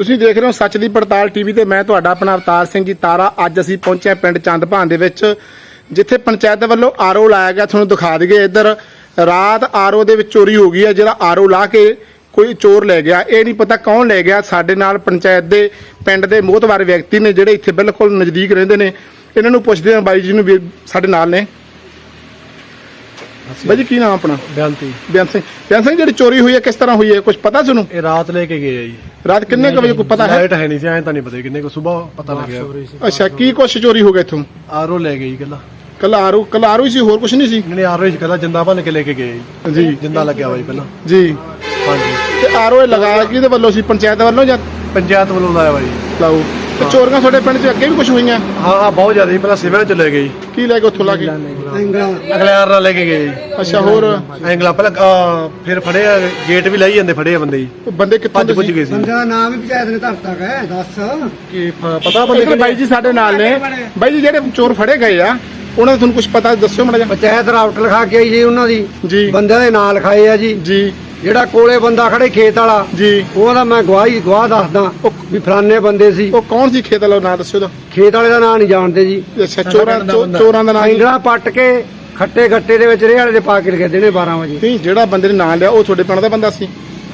ਤੁਸੀਂ ਦੇਖ ਰਹੇ ਹੋ ਸੱਚ ਦੀ ਪੜਤਾਲ ਟੀਵੀ ਤੇ। ਮੈਂ ਤੁਹਾਡਾ ਆਪਣਾ ਅਵਤਾਰ ਸਿੰਘ ਜੀ ਤਾਰਾ। ਅੱਜ ਅਸੀਂ ਪਹੁੰਚੇ ਹਾਂ ਪਿੰਡ ਚੰਦਭਾਨ ਦੇ ਵਿੱਚ, ਜਿੱਥੇ ਪੰਚਾਇਤ ਵੱਲੋਂ ਆਰਓ ਲਾਇਆ ਗਿਆ। ਤੁਹਾਨੂੰ ਦਿਖਾ ਦਈਏ ਇੱਧਰ। ਰਾਤ ਆਰਓ ਦੇ ਵਿੱਚ ਚੋਰੀ ਹੋ ਗਈ ਹੈ, ਜਿਹੜਾ ਆਰਓ ਲਾ ਕੇ ਕੋਈ ਚੋਰ ਲੈ ਗਿਆ। ਇਹ ਨਹੀਂ ਪਤਾ ਕੌਣ ਲੈ ਗਿਆ। ਸਾਡੇ ਨਾਲ ਪੰਚਾਇਤ ਦੇ ਪਿੰਡ ਦੇ ਮੋਹਤਵਾਰ ਵਿਅਕਤੀ ਨੇ, ਜਿਹੜੇ ਇੱਥੇ ਬਿਲਕੁਲ ਨਜ਼ਦੀਕ ਰਹਿੰਦੇ ਨੇ। ਇਹਨਾਂ ਨੂੰ ਪੁੱਛਦੇ ਹਾਂ ਬਾਈ ਜੀ ਨੂੰ ਵੀ ਸਾਡੇ ਨਾਲ ਨੇ। ਬਾਈ ਜੀ ਕੀ ਨਾਮ ਆਪਣਾ? ਬੇਨਤੀ ਬਿਆਨ ਸਿੰਘ। ਬਿਆਨ ਸਿੰਘ ਜਿਹੜੀ ਚੋਰੀ ਹੋਈ ਹੈ ਕਿਸ ਤਰ੍ਹਾਂ ਹੋਈ ਹੈ? ਕੁਝ ਪਤਾ ਤੁਹਾਨੂੰ? ਇਹ ਰਾਤ ਲੈ ਕੇ ਗਏ ਆ ਜੀ। ਰਾਤ ਕਿੰਨੇ ਕੁ ਵਜੇ ਕੋਈ ਪਤਾ ਹੈ? ਲਾਈਟ ਹੈ ਨਹੀਂ ਸੀ ਐਂ ਤਾਂ ਨਹੀਂ ਪਤਾ ਕਿੰਨੇ ਕੋ ਸਵੇਰ ਪਤਾ ਲੱਗਿਆ। ਅੱਛਾ ਕੀ ਕੁਛ ਚੋਰੀ ਹੋ ਗਿਆ ਇੱਥੋਂ? ਆਰੋ ਲੈ ਗਏ ਜੀ ਕੱਲਾ। ਕੱਲ ਆਰੂ ਕੱਲ ਆਰੂ ਹੀ ਸੀ ਹੋਰ ਕੁਛ ਨਹੀਂ ਸੀ? ਇਹਨੇ ਆਰੋ ਹੀ ਕੱਲਾ ਜਿੰਦਾ ਭੰਨ ਕੇ ਲੈ ਕੇ ਗਏ ਜੀ। ਜੀ। ਜਿੰਦਾ ਲੱਗਿਆ ਹੋਇਆ ਜੀ ਪਹਿਲਾਂ। ਜੀ। ਹਾਂਜੀ। ਤੇ ਆਰਓ ਇਹ ਲਗਾਇਆ ਕਿਹਦੇ ਵੱਲੋਂ ਸੀ ਪੰਚਾਇਤ ਵੱਲੋਂ ਜਾਂ ਪੰਚਾਇਤ ਵੱਲੋਂ ਲਾਇਆ ਵਾ ਜੀ। ਲਾਓ। ਤੇ ਚੋਰੀਆਂ ਤੁਹਾਡੇ ਪਿੰਡ 'ਚ ਅੱਗੇ ਵੀ ਕੁਝ ਹੋਈਆਂ? ਹਾਂ ਹਾਂ ਬਹੁਤ ਜ਼ਿਆਦਾ ਜੀ ਪਹਿਲਾਂ ਸਿਵਿਆਂ ਚ ਲੈ ਗਏ ਜੀ। ਕੀ ਲੈ ਕੇ ਉੱਥੋਂ ਲਾ ਕੇ? ਅਗਲਿਆਰ ਨਾਲ ਲੈ ਕੇ ਗਏ ਜੀ। ਅੱਛਾ ਹੋਰ? ਐਂਗਲਾ ਪਹਿਲਾਂ ਅਹ, ਫਿਰ ਫੜੇ ਆ ਗੇਟ ਵੀ ਲਾਈ ਜਾਂਦੇ ਫੜੇ ਆ ਬੰਦੇ ਜੀ। ਬੰਦੇ ਕਿੱਥੋਂ ਭੱਜ ਦੇ ਪੁੱਜ ਸੀ। ਗਏ ਸੀ ਬੰਦਾ ਨਾਮ ਵੀ ਪੰਚਾਇਤ ਨੇ ਧਰਤਾ ਹੈ ਦੱਸ। ਕੀ ਪ- ਪਤਾ ਬੰਦੇ ਇੱਕ ਕਿਹੜੇ ਬਾਈ ਜੀ ਸਾਡੇ ਨਾਲ ਨੇ। ਬਾਈ ਜੀ ਜਿਹੜੇ ਚੋਰ ਫੜੇ ਗਏ ਆ ਉਹਨਾਂ ਦਾ ਤੁਹਾਨੂੰ ਕੁਝ ਪਤਾ ਦੱਸਿਓ ਮੜਾ ਜਾ ਪੰਚਾਇਤ ਰਾਊਟ ਲਿਖਾ ਕੇ ਆਈ ਜੀ ਉਹਨਾਂ ਦੀ। ਜੀ। ਬੰਦਿਆਂ ਦੇ ਨਾਂ ਲਿਖਾਏ ਆ ਜੀ। ਜੀ। ਜਿਹੜਾ ਕੋਲੇ ਬੰਦਾ ਖੜੇ ਖੇਤ ਵਾਲਾ ਜੀ। ਉਹਦਾ ਮੈਂ ਗਵਾਹੀ ਗਵਾਹ ਦੱਸਦਾ ਵੀ ਫਲਾਣੇ ਬੰਦੇ ਸੀ। ਉਹ ਕੌਣ ਸੀ ਖੇਤ ਵਾਲਾ ਨਾਂ ਦੱਸਿਓ ਦਾ ਖੇਤ ਵਾਲੇ ਦਾ ਨਾਂ ਨਹੀਂ ਜਾਣਦੇ ਜੀ। ਅੱਛਾ ਚੋਰਾਂ ਚੋਰਾਂ ਦਾ ਨਾਂ ਕੀ? ਐਂਗਲਾ ਪੱਟ ਕੇ ਖੱਟੇ ਗੱਟੇ ਦੇ ਵਿੱਚ ਰੇਹ ਵਾਲੇ ਦੇ ਪਾ ਕੇ ਲਿਖੇ ਦੇਣੇ 12 ਵਜੇ। ਨਹੀਂ ਜਿਹੜਾ ਬੰਦੇ ਨੇ ਨਾਂ ਲਿਆ ਉਹ ਤੁਹਾਡੇ ਪਿੰਡ ਦਾ ਬੰਦਾ ਸੀ?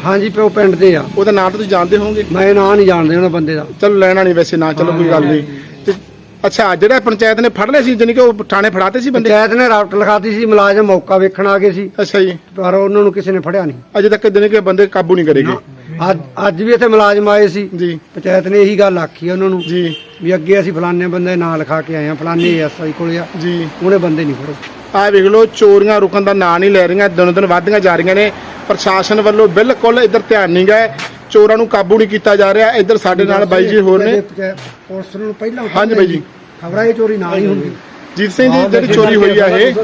ਹਾਂਜੀ ਪਿਓ ਪਿੰਡ ਦੇ ਆ। ਉਹਦਾ ਨਾਂ ਤਾਂ ਤੁਸੀਂ ਜਾਣਦੇ ਹੋਵੋਗੇ। ਮੈਂ ਨਾਂ ਨਹੀਂ ਜਾਣਦੇ ਉਹਨਾਂ ਬੰਦੇ ਦਾ। ਚਲੋ ਲੈਣਾ ਨਹੀਂ ਵੈਸੇ ਨਾ ਚਲੋ ਕੋਈ ਗੱਲ ਨਹੀਂ। ਅੱਛਾ ਜਿਹੜਾ ਪੰਚਾਇਤ ਨੇ ਫੜ ਲਏ ਸੀ ਜਾਣੀ ਕਿ ਉਹ ਥਾਣੇ ਫੜਾਤੇ ਸੀ ਬੰਦੇ? ਪੰਚਾਇਤ ਨੇ ਰਾਊਟ ਲਿਖਾਤੀ ਸੀ ਮੁਲਾਜ਼ਮ ਮੌਕਾ ਵੇਖਣ ਆ ਗਏ ਸੀ। ਅੱਛਾ ਜੀ। ਪਰ ਉਹਨਾਂ ਨੂੰ ਕਿਸੇ ਨੇ ਫੜਿਆ ਨਹੀਂ। ਅਜੇ ਤੱਕ ਜਾਣੀ ਕਿ ਬੰਦੇ ਕਾਬੂ ਨਹੀਂ ਕਰੇਗੇ। ਅੱਜ ਅੱਜ ਵੀ ਇੱਥੇ ਮੁਲਾਜ਼ਮ ਆਏ ਸੀ। ਜੀ। ਪੰਚਾਇਤ ਨੇ ਇਹੀ ਗੱਲ ਆਖੀ ਆ ਉਹਨਾਂ ਨੂੰ। ਜੀ। ਵੀ ਅੱਗੇ ਅਸੀਂ ਫਲਾਣੇ ਬੰਦੇ ਦੇ ਨਾਂ ਲਿਖਾ ਕੇ ਆਏ ਆ ਫਲਾਣੇ ਐਸਆਈ ਕੋਲੇ ਆ। ਜੀ। ਉਹਨੇ ਬੰਦੇ ਨਹੀਂ ਫੜੇ। ਆਹ ਵੇਖ ਲਓ ਚੋਰੀਆਂ ਰੁਕਣ ਦਾ ਨਾਂ ਨਹੀਂ ਲੈ ਰਹੀਆਂ ਦਿਨੋਂ ਦਿਨ ਵੱਧਦੀਆਂ ਜਾ ਰਹੀਆਂ ਨੇ। ਪ੍ਰਸ਼ਾਸਨ ਵੱਲੋਂ ਬਿਲਕੁਲ ਇੱਧਰ ਧਿਆਨ ਨਹੀਂ ਗਏ ਚੋਰਾਂ ਨੂੰ ਕਾਬੂ ਨਹੀਂ ਕੀਤਾ ਜਾ ਰਿਹਾ। ਇੱਧਰ ਸਾਡੇ ਨਾਲ ਬਾਈ ਜੀ ਹੋਰ ਨੇ। ਪੁਲਿਸ ਨੂੰ ਪਹਿਲਾਂ ਹਾਂਜੀ ਬਾਈ ਜੀ। ਖਬਰਾਂ ਇਹ ਚੋਰੀ ਨਾਲ ਹੀ ਹੁੰਦੀ। ਜੀਤ ਸਿੰਘ ਜੀ ਜਿਹੜੀ ਚੋਰੀ ਹੋਈ ਆ ਇਹ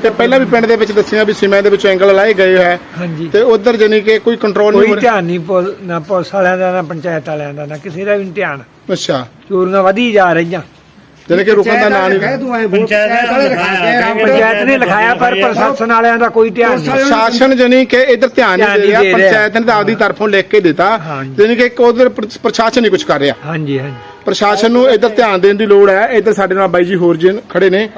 ਤੇ ਪਹਿਲਾਂ ਵੀ ਪਿੰਡ ਦੇ ਵਿੱਚ ਦੱਸਿਆ ਵੀ ਸਿਮਿਆਂ ਦੇ ਵਿੱਚ ਐਂਗਲ ਲਾਏ ਗਏ ਹੈ। ਹਾਂਜੀ। ਤੇ ਉਧਰ ਜਾਣੀ ਕਿ ਕੋਈ ਕੰਟਰੋਲ ਨਹੀਂ ਕੋਈ ਧਿਆਨ ਨਹੀਂ ਪੁਲ- ਨਾ ਪੁਲਿਸ ਵਾਲਿਆਂ ਦਾ ਨਾ ਪੰਚਾਇਤ ਵਾਲਿਆਂ ਦਾ ਨਾ ਕਿਸੇ ਦਾ ਵੀ ਧਿਆਨ। ਅੱਛਾ। ਚੋਰੀਆਂ ਵਧੀ ਜਾ ਰਹੀਆਂ। ਜਾਣੀ ਕਿ ਰੁਕਣ ਦਾ ਨਾਂ ਨਹੀਂ ਕਹਿ ਤੂੰ ਐ ਪੰਚਾਇਤ ਨੇ ਲਿਖਾਇਆ ਪਰ ਪ੍ਰਸ਼ਾਸਨ ਵਾਲਿਆਂ ਦਾ ਕੋਈ ਧਿਆਨ ਨਹੀਂ। ਸ਼ਾਸਨ ਜਾਨੀ ਕਿ ਇਧਰ ਧਿਆਨ ਨਹੀਂ ਦੇ ਰਿਹਾ। ਪੰਚਾਇਤ ਨੇ ਤਾਂ ਆਪਦੀ ਤਰਫੋਂ ਲਿਖ ਕੇ ਦਿੱਤਾ। ਜਾਨੀ ਕਿ ਉਧਰ ਪ੍ਰਸ਼ਾਸਨ ਨਹੀਂ ਕੁਝ ਕਰ ਰਿਹਾ। ਹਾਂਜੀ ਹਾਂਜੀ। ਪ੍ਰਸ਼ਾਸਨ ਨੂੰ ਇਧਰ ਧਿਆਨ ਦੇਣ ਦੀ ਲੋੜ ਹੈ। ਇਧਰ ਸਾਡੇ ਨਾਲ ਬਾਈ ਜੀ ਹੋਰ ਜੀ ਖੜੇ ਨੇ।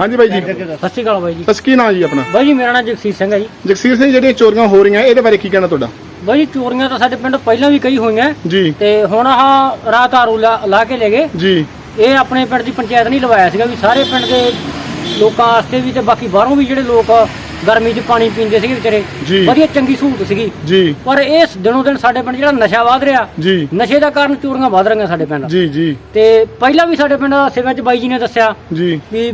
ਹਾਂਜੀ ਬਾਈ ਜੀ। ਸਤਿ ਸ਼੍ਰੀ ਅਕਾਲ ਬਾਈ ਜੀ। ਬਸ ਕੀ ਨਾਂ ਜੀ ਆਪਣਾ? ਬਾਈ ਜੀ ਮੇਰਾ ਨਾਮ ਜਗਸੀਰ ਸਿੰਘ ਹੈ ਜੀ। ਜਗਸੀਰ ਸਿੰਘ ਜਿਹੜੀਆਂ ਚੋਰੀਆਂ ਹੋ ਰਹੀਆਂ ਇਹਦੇ ਬਾਰੇ ਕੀ ਕਹਿਣਾ ਤੁਹਾਡਾ? ਬਾਈ ਜੀ ਚੋਰੀਆਂ ਤਾਂ ਸਾਡੇ ਪਿੰਡ ਪਹਿਲਾਂ ਵੀ ਕਈ ਹੋਈਆਂ। ਜੀ। ਤੇ ਹੁਣ ਆਹ ਰਾਤ ਆਰੂ ਲਾ ਕੇ ਲੈ ਗਏ। ਜੀ। ਇਹ ਆਪਣੇ ਪਿੰਡ ਦੀ ਪੰਚਾਇਤ ਨਹੀਂ ਲਵਾਇਆ ਸੀਗਾ ਵੀ ਸਾਰੇ ਪਿੰਡ ਦੇ ਲੋਕਾਂ ਵਾਸਤੇ ਵੀ ਤੇ ਬਾਕੀ ਬਾਹਰੋਂ ਵੀ ਜਿਹੜੇ ਲੋਕ ਗਰਮੀ 'ਚ ਪਾਣੀ ਪੀਂਦੇ ਸੀਗੇ ਜੀ। ਵਿਚਾਰੇ ਵਧੀਆ ਚੰਗੀ ਸਹੂਲਤ ਸੀਗੀ। ਜੀ। ਪਰ ਇਸ ਦਿਨੋਂ ਦਿਨ ਸਾਡੇ ਪਿੰਡ ਜਿਹੜਾ ਨਸ਼ਾ ਵਧ ਰਿਹਾ ਜੀ। ਨਸ਼ੇ ਦਾ ਕਾਰਨ ਚੋਰੀਆਂ ਵਧ ਰਹੀਆਂ ਸਾਡੇ ਪਿੰਡ। ਜੀ ਜੀ। ਤੇ ਪਹਿਲਾਂ ਵੀ ਸਾਡੇ ਪਿੰਡ ਸਿਵਿਆਂ 'ਚ ਬਾਈ ਜੀ ਨੇ ਦੱਸਿਆ ਜੀ। ਵੀ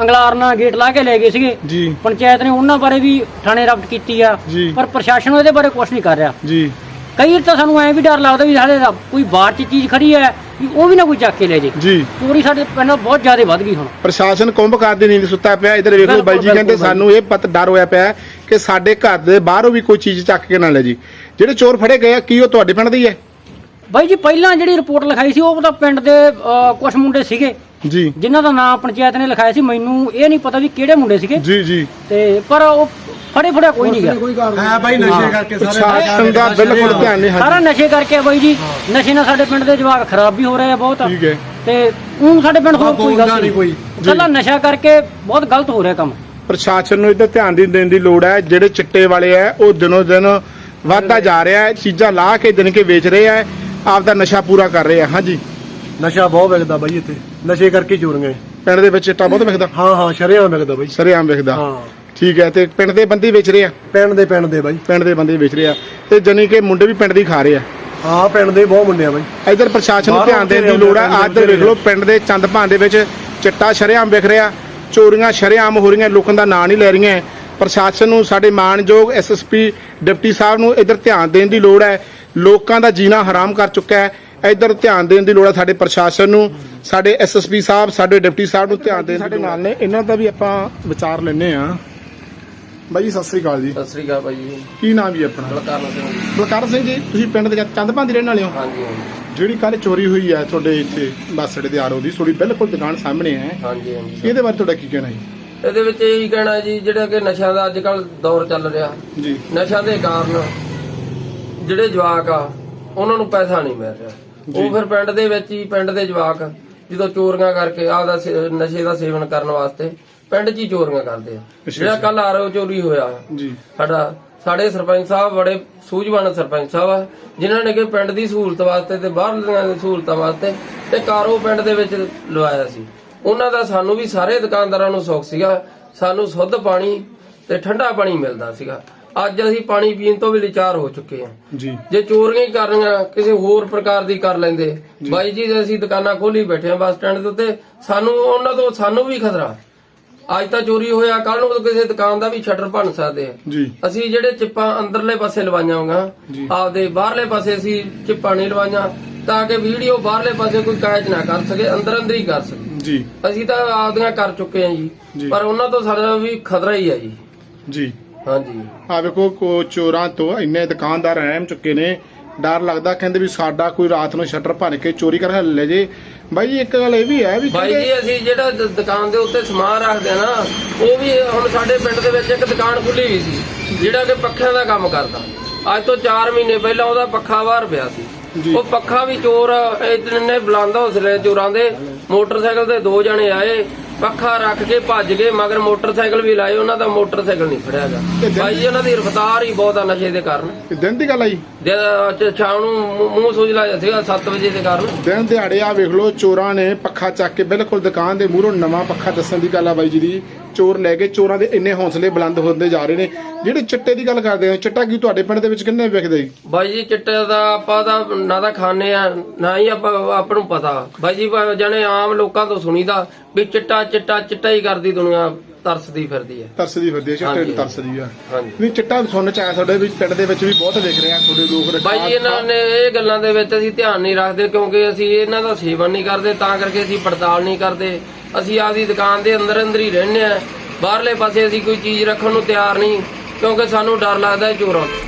ਅੰਗਲਾਰ ਨਾਲ ਗੇਟ ਲਾ ਕੇ ਲੈ ਗਏ ਸੀਗੇ। ਜੀ। ਪੰਚਾਇਤ ਨੇ ਉਹਨਾਂ ਬਾਰੇ ਵੀ ਥਾਣੇ ਰਬਤ ਕੀਤੀ ਆ। ਜੀ। ਪਰ ਪ੍ਰਸ਼ਾਸਨ ਇਹਦੇ ਬਾਰੇ ਕੁਝ ਨਹੀਂ ਕਰ ਰਿਹਾ। ਜੀ। ਕਈ ਵਾਰ ਤਾਂ ਸਾਨੂੰ ਐ ਵੀ ਡਰ ਲੱਗਦਾ ਵੀ ਸਾਡੇ ਦਾ ਕੋਈ ਬਾਹਰ ਚ ਚੀਜ਼ ਖੜੀ ਹੈ ਵੀ ਉਹ ਵੀ ਨਾ ਕੋਈ ਚੱਕ ਕੇ ਲੈ ਜੇ। ਜੀ। ਚੋਰੀ ਸਾਡੇ ਪਿੰਡ ਬਹੁਤ ਜ਼ਿਆਦਾ ਵੱਧ ਗਈ ਹੁਣ। ਪ੍ਰਸ਼ਾਸਨ ਕੁੰਭਕਾਰ ਦੀ ਨੀਂਦ ਸੁੱਤਾ ਪਿਆ ਇਧਰ ਵੇਖੋ ਬਾਈ ਜੀ ਕਹਿੰਦੇ ਸਾਨੂੰ ਇਹ ਪਤ ਡਰ ਹੋਇਆ ਪਿਆ ਕਿ ਸਾਡੇ ਘਰ ਦੇ ਬਾਹਰੋਂ ਵੀ ਕੋਈ ਚੀਜ਼ ਚੱਕ ਕੇ ਨਾ ਲੈ ਜੀ। ਜਿਹੜੇ ਚੋਰ ਫੜੇ ਗਏ ਆ ਕੀ ਉਹ ਤੁਹਾਡੇ ਪਿੰਡ ਦੇ ਹੀ ਹੈ? ਬਾਈ ਜੀ ਪਹਿਲਾਂ ਜਿਹੜੀ ਰਿਪੋਰਟ ਲਿਖਾਈ ਸੀ ਉਹ ਤਾਂ ਪਿੰਡ ਦੇ ਕੁਝ ਮੁੰਡੇ ਸੀਗੇ। ਜੀ। ਜਿਨ੍ਹਾਂ ਦਾ ਨਾਮ ਪੰਚਾਇਤ ਨੇ ਲਿਖਾਇਆ ਸੀ ਮੈਨੂੰ ਇਹ ਨਹੀਂ ਪਤਾ ਵੀ ਕਿਹੜੇ ਮੁੰਡੇ ਸੀਗੇ। ਜੀ ਜੀ। ਤੇ ਪਰ ਉਹ ਫੜੇ ਫੜਿਆ ਕੋਈ ਨਹੀਂ ਗਿਆ। ਹੈ ਬਾਈ ਨਸ਼ੇ ਕਰਕੇ ਪ੍ਰਸ਼ਾਸਨ ਦਾ ਬਿਲਕੁਲ ਧਿਆਨ ਨਹੀਂ ਸਾਰਾ ਨਸ਼ੇ ਕਰਕੇ ਬਾਈ ਜੀ। ਨਸ਼ੇ ਨਾਲ ਸਾਡੇ ਪਿੰਡ ਦੇ ਜਵਾਕ ਖਰਾਬ ਵੀ ਹੋ ਰਹੇ ਆ ਬਹੁਤ। ਠੀਕ ਹੈ। ਤੇ ਉਹ ਸਾਡੇ ਪਿੰਡ ਹੋਰ ਕੋਈ ਗੱਲ ਨਹੀਂ। ਕੋਈ। ਕੱਲਾ ਨਸ਼ਾ ਕਰਕੇ ਬਹੁਤ ਗਲਤ ਹੋ ਰਿਹਾ ਕੰਮ। ਪ੍ਰਸ਼ਾਸਨ ਨੂੰ ਇਧਰ ਧਿਆਨ ਦੀ ਦੇਣ ਦੀ ਲੋੜ ਹੈ। ਜਿਹੜੇ ਚਿੱਟੇ ਵਾਲੇ ਆ ਉਹ ਦਿਨੋਂ ਦਿਨ ਵੱਧਦਾ ਜਾ ਰਿਹਾ ਹੈ। ਚੀਜ਼ਾਂ ਲਾ ਕੇ ਦਿਨ ਕੇ ਵੇਚ ਰਹੇ ਆ। ਆਪਦਾ ਨਸ਼ਾ ਪੂਰਾ ਕਰ ਰਹੇ ਆ। ਹਾਂਜੀ। ਨਸ਼ਾ ਬਹੁਤ ਵਿਕਦਾ ਬਾਈ ਇੱਥੇ। ਨਸ਼ੇ ਕਰਕੇ ਹੀ ਚੋਰੀਆਂ ਪਿੰਡ ਦੇ ਵਿੱਚ ਚਿੱਟਾ ਬਹੁਤ ਵਿਕਦਾ? ਹਾਂ ਹਾਂ ਸ਼ਰੇਆਮ ਵਿਕਦਾ ਬਾਈ। ਸਰੇਆਮ ਵਿਕਦਾ। ਹਾਂ। ਠੀਕ ਹੈ ਤੇ ਪਿੰਡ ਦੇ ਬੰਦੇ ਵੇਚ ਰਹੇ ਆ? ਪਿੰਡ ਦੇ ਪਿੰਡ ਦੇ ਬਾਈ। ਪਿੰਡ ਦੇ ਬੰਦੇ ਵੇਚ ਰਹੇ ਆ। ਤੇ ਜਾਣੀ ਕਿ ਮੁੰਡੇ ਵੀ ਪਿੰਡ ਦੇ ਖਾ ਰਹੇ ਆ? ਹਾਂ ਪਿੰਡ ਦੇ ਬਹੁਤ ਮੁੰਡੇ ਆ ਬਾਈ। ਇਧਰ ਪ੍ਰਸ਼ਾਸਨ ਨੂੰ ਬਾਹਰੋਂ ਧਿਆਨ ਦੇਣ ਦੀ ਲੋੜ ਹੈ ਰਹਿੰਦੇ ਆਦਰ ਵੇਖ ਲਓ ਪਿੰਡ ਦੇ ਚੰਦਪਾਂ ਦੇ ਵਿੱਚ ਚਿੱਟਾ ਸ਼ਰੇਆਮ ਵਿਖ ਰਿਹਾ। ਚੋਰੀਆਂ ਸ਼ਰੇਆਮ ਹੋ ਰਹੀਆਂ ਲੋਕਾਂ ਦਾ ਨਾਂ ਨਹੀਂ ਲੈ ਰਹੀਆਂ। ਪ੍ਰਸ਼ਾਸਨ ਨੂੰ ਸਾਡੇ ਮਾਨਯੋਗ ਐਸਐਸਪੀ ਡਿਪਟੀ ਸਾਹਿਬ ਨੂੰ ਇਧਰ ਧਿਆਨ ਦੇਣ ਦੀ ਲੋੜ ਹੈ। ਲੋਕਾਂ ਦਾ ਜੀਣਾ ਹਰਾਮ ਕਰ ਚੁੱਕਾ ਹੈ। ਇਧਰ ਧਿਆਨ ਦੇਣ ਦੀ ਲੋੜ ਹੈ ਸਾਡੇ ਪ੍ਰਸ਼ਾਸਨ ਨੂੰ ਸਾਡੇ ਐਸਐਸਪੀ ਸਾਹਿਬ ਸਾਡੇ ਡਿਪਟੀ ਸਾਹਿਬ ਨੂੰ ਧਿਆਨ ਦੇਣ ਸਾਡੇ ਨਾਲ ਨੇ ਇਹਨਾਂ ਦਾ ਵੀ ਆਪਾਂ ਵਿਚਾਰ ਲੈਣੇ ਆ ਬਾਈ ਜੀ, ਸਤਿ ਸ੍ਰੀ ਅਕਾਲ ਜੀ। ਸਤਿ ਸ੍ਰੀ ਅਕਾਲ ਭਾਈ ਜੀ। ਕੀ ਨਾਮ ਜੀ ਆਪਣਾ? ਬਲਕਾਰ ਸਿੰਘ ਜੀ। ਬਲਕਾਰ ਸਿੰਘ ਜੀ ਤੁਸੀਂ ਪਿੰਡ ਦੇ ਚੰਦਪਾਂ ਦੇ ਰਹਿਣ ਵਾਲੇ ਹੋ? ਹਾਂਜੀ ਹਾਂਜੀ। ਜਿਹੜੀ ਕੱਲ ਚੋਰੀ ਹੋਈ ਹੈ ਤੁਹਾਡੇ ਇੱਥੇ ਬੱਸ ਅੱਡੇ ਦੇ ਆਰੋ ਦੀ ਥੋੜੀ ਬਿਲਕੁਲ ਦੁਕਾਨ ਸਾਹਮਣੇ ਹੈ। ਹਾਂਜੀ ਹਾਂਜੀ। ਇਹਦੇ ਬਾਰੇ ਤੁਹਾਡਾ ਕੀ ਕਹਿਣਾ ਜੀ? ਇਹਦੇ ਵਿੱਚ ਇਹੀ ਕਹਿਣਾ ਜੀ ਜਿਹੜਾ ਕਿ ਨਸ਼ਿਆਂ ਦਾ ਅੱਜ ਕੱਲ ਦੌਰ ਚੱਲ ਰਿਹਾ। ਜੀ। ਨਸ਼ਿਆਂ ਦੇ ਕਾਰਨ ਜਿਹੜੇ ਜਵਾਕ ਆ ਉਹਨਾਂ ਨੂੰ ਪੈਸਾ ਨਹੀਂ ਮਿਲ ਰਿਹਾ। ਉਹ ਫਿਰ ਪਿੰਡ ਦੇ ਵਿੱਚ ਹੀ ਪਿੰਡ ਦੇ ਜਵਾਕ ਜਦੋਂ ਚੋਰੀਆਂ ਕਰਕੇ ਆਪਦਾ ਸੇ- ਨਸ਼ੇ ਦਾ ਸੇਵਨ ਕਰਨ ਵਾਸਤੇ ਪਿੰਡ 'ਚ ਹੀ ਚੋਰੀਆਂ ਕਰਦੇ ਆ। ਜਿਹੜਾ ਕੱਲ ਆਰਓ ਚੋਰੀ ਹੋਇਆ ਜੀ। ਸਾਡਾ ਸਾਡੇ ਸਰਪੰਚ ਸਾਹਿਬ ਬੜੇ ਸੂਝਵਾਨ ਸਰਪੰਚ ਸਾਹਿਬ ਆ ਜਿਨ੍ਹਾਂ ਨੇ ਕਿ ਪਿੰਡ ਦੀ ਸਹੂਲਤ ਵਾਸਤੇ ਤੇ ਬਾਹਰਲੀਆਂ ਦੀ ਸਹੂਲਤਾਂ ਵਾਸਤੇ ਤੇ ਕਾਰੋ ਪਿੰਡ ਦੇ ਵਿੱਚ ਲਵਾਇਆ ਸੀ। ਉਹਨਾਂ ਦਾ ਸਾਨੂੰ ਵੀ ਸਾਰੇ ਦੁਕਾਨਦਾਰਾਂ ਨੂੰ ਸੁੱਖ ਸੀਗਾ ਸਾਨੂੰ ਸ਼ੁੱਧ ਪਾਣੀ ਤੇ ਠੰਡਾ ਪਾਣੀ ਮਿਲਦਾ ਸੀਗਾ। ਅੱਜ ਅਸੀਂ ਪਾਣੀ ਪੀਣ ਤੋਂ ਵੀ ਲਾਚਾਰ ਹੋ ਚੁੱਕੇ ਹਾਂ। ਜੀ। ਜੇ ਚੋਰੀਆਂ ਹੀ ਕਰਨੀਆਂ ਕਿਸੇ ਹੋਰ ਪ੍ਰਕਾਰ ਦੀ ਕਰ ਲੈਂਦੇ। ਬਾਈ ਜੀ ਜੇ ਅਸੀਂ ਦੁਕਾਨਾਂ ਖੋਲੀ ਬੈਠੇ ਆ ਬੱਸ ਸਟੈਂਡ ਦੇ ਉੱਤੇ। ਸਾਨੂੰ ਉਹਨਾਂ ਤੋਂ ਸਾਨੂੰ ਵੀ ਖਤਰਾ। ਅੱਜ ਤਾਂ ਚੋਰੀ ਹੋਇਆ ਕੱਲ ਨੂੰ ਕਿਸੇ ਦੁਕਾਨ ਦਾ ਵੀ ਸ਼ਟਰ ਭੰਨ ਸਕਦੇ ਆ ਅਸੀਂ ਜਿਹੜੇ ਚਿੱਪਾਂ ਅੰਦਰਲੇ ਪਾਸੇ ਲਵਾਈਆਂ ਹੋਗਾ ਆਪਦੇ ਬਾਹਰਲੇ ਪਾਸੇ ਅਸੀਂ ਚਿੱਪਾਂ ਨਹੀਂ ਲਵਾਈਆਂ ਤਾਂ ਕਿ ਵੀਡੀਓ ਬਾਹਰਲੇ ਪਾਸੇ ਕੋਈ ਕੈਚ ਨਾ ਕਰ ਸਕੇ ਅੰਦਰ ਅੰਦਰ ਹੀ ਕਰ ਸਕੇ। ਜੀ। ਅਸੀਂ ਤਾਂ ਆਪਦੀਆਂ ਕਰ ਚੁੱਕੇ ਹਾਂ ਜੀ। ਪਰ ਉਹਨਾਂ ਤੋਂ ਸਾਡਾ ਵੀ ਖਤਰਾ ਹੀ ਹੈ ਜੀ। ਜੀ। ਹਾਂਜੀ। ਆ ਵੇਖੋ ਕੋ ਚੋਰਾਂ ਤੋਂ ਇੰਨੇ ਦੁਕਾਨਦਾਰ ਰਹਿਮ ਚੁੱਕੇ ਨੇ। ਡਰ ਲੱਗਦਾ ਕਹਿੰਦੇ ਵੀ ਸਾਡਾ ਕੋਈ ਰਾਤ ਨੂੰ ਸ਼ਟਰ ਭੰਨ ਕੇ ਚੋਰੀ ਕਰ ਲੈ ਜੇ। ਬਾਈ ਜੀ ਇੱਕ ਗੱਲ ਇਹ ਵੀ ਹੈ ਵੀ ਬਾਈ ਜੀ ਅਸੀਂ ਜਿਹੜਾ ਦ- ਦੁਕਾਨ ਦੇ ਉੱਤੇ ਸਮਾਨ ਰੱਖਦੇ ਆ ਨਾ ਉਹ ਵੀ ਹੁਣ ਸਾਡੇ ਪਿੰਡ ਦੇ ਵਿੱਚ ਇੱਕ ਦੁਕਾਨ ਖੁੱਲੀ ਹੋਈ ਸੀ ਜਿਹੜਾ ਕਿ ਪੱਖਿਆਂ ਦਾ ਕੰਮ ਕਰਦਾ। ਅੱਜ ਤੋਂ 4 ਮਹੀਨੇ ਪਹਿਲਾਂ ਉਹਦਾ ਪੱਖਾ ਬਾਹਰ ਪਿਆ ਸੀ। ਉਹ ਪੱਖਾ ਵੀ ਚੋਰ ਇਹਨੇ ਬੁਲੰਦ ਹੌਸਲੇ ਚੋਰਾਂ ਦੇ ਮੋਟਰਸਾਈਕਲ ਤੇ ਦੋ ਜਣੇ ਆਏ ਪੱਖਾ ਰੱਖ ਕੇ ਭੱਜ ਗਏ ਮਗਰ ਮੋਟਰਸਾਈਕਲ ਵੀ ਲਾਏ ਉਹਨਾਂ ਦਾ ਮੋਟਰਸਾਈਕਲ ਨਹੀਂ ਫੜਿਆ ਤੇ ਗਿਆ ਦਿਨ- ਬਾਈ ਜੀ ਉਹਨਾਂ ਦੀ ਰਫ਼ਤਾਰ ਹੀ ਬਹੁਤ ਆ ਨਸ਼ੇ ਦੇ ਕਾਰਨ। ਇਹ ਦਿਨ ਦੀ ਗੱਲ ਆ ਜੀ? ਜਦ ਅੱਜ ਸ਼ਾਮ ਨੂੰ ਮੂੰਹ- ਮੂੰਹ ਸੁਜਲਾ ਜਾਂਦਾ ਸੀਗਾ 7 ਵਜੇ ਦੇ ਕਾਰਨ। ਦਿਨ ਦਿਹਾੜੇ ਆ ਵੇਖ ਲਓ ਚੋਰਾਂ ਨੇ ਪੱਖਾ ਚੱਕ ਕੇ ਬਿਲਕੁਲ ਦੁਕਾਨ ਦੇ ਮੂਹਰੋਂ ਨਵਾਂ ਪੱਖਾ ਦੱਸਣ ਦੀ ਗੱਲ ਆ ਬਾਈ ਜੀ ਦੀ। ਚੋਰ ਲੈ ਕੇ ਚੋਰਾਂ ਦੇ ਇੰਨੇ ਹੌਸਲੇ ਬੁਲੰਦ ਹੁੰਦੇ ਜਾ ਰਹੇ ਨੇ। ਜਿਹੜੇ ਚਿੱਟੇ ਦੀ ਗੱਲ ਕਰਦੇ ਆ ਚਿੱਟਾ ਕੀ ਤੁਹਾਡੇ ਪਿੰਡ ਦੇ ਵਿੱਚ ਕਿੰਨੇ ਵਿਕਦੇ ਜੀ? ਬਾਈ ਜੀ ਚਿੱਟੇ ਦਾ ਆਪਾਂ ਦਾ ਨਾ ਤਾਂ ਖਾਣੇ ਆ ਨਾ ਹੀ ਆਪਾਂ ਆਪ ਨੂੰ ਪਤਾ। ਬਾਈ ਜੀ ਜਾਣੇ ਆਮ ਲੋਕਾਂ ਤੋਂ ਸੁਣੀਦਾ ਵੀ ਚਿੱਟਾ ਚਿੱਟਾ ਚਿੱਟਾ ਹੀ ਕਰਦੀ ਦੁਨੀਆ ਤਰਸਦੀ ਫਿਰਦੀ ਹੈ ਤਰਸਦੀ ਫਿਰਦੀ ਆ ਚਿੱਟੇ ਨੂੰ। ਤਰਸਦੀ ਆ। ਹਾਂਜੀ। ਨਹੀਂ ਚਿੱਟਾ ਸੁਣਨ ਚ ਆਇਆ ਸਾਡੇ ਵੀ ਪਿੰਡ ਦੇ ਵਿੱਚ ਵੀ ਬਹੁਤ ਵਿਕ ਰਿਹਾ ਤੁਹਾਡੇ ਲੋਕ ਬਾਈ ਜੀ ਇਹਨਾਂ ਨੇ ਇਹ ਗੱਲਾਂ ਦੇ ਵਿੱਚ ਅਸੀਂ ਧਿਆਨ ਨਹੀਂ ਰੱਖਦੇ ਕਿਉਂਕਿ ਅਸੀਂ ਇਹਨਾਂ ਦਾ ਸੇਵਨ ਨਹੀਂ ਕਰਦੇ ਤਾਂ ਕਰਕੇ ਅਸੀਂ ਪੜਤਾਲ ਨਹੀਂ ਕਰਦੇ। ਅਸੀਂ ਆਪਦੀ ਦੁਕਾਨ ਦੇ ਅੰਦਰ ਅੰਦਰ ਹੀ ਰਹਿੰਦੇ ਆ ਬਾਹਰਲੇ ਪਾਸੇ ਅਸੀਂ ਕੋਈ ਚੀਜ਼ ਰੱਖਣ ਨੂੰ ਤਿਆਰ ਨਹੀਂ, ਕਿਉਂਕਿ ਸਾਨੂੰ ਡਰ ਲੱਗਦਾ ਹੈ ਚੋਰਾਂ ਤੋਂ।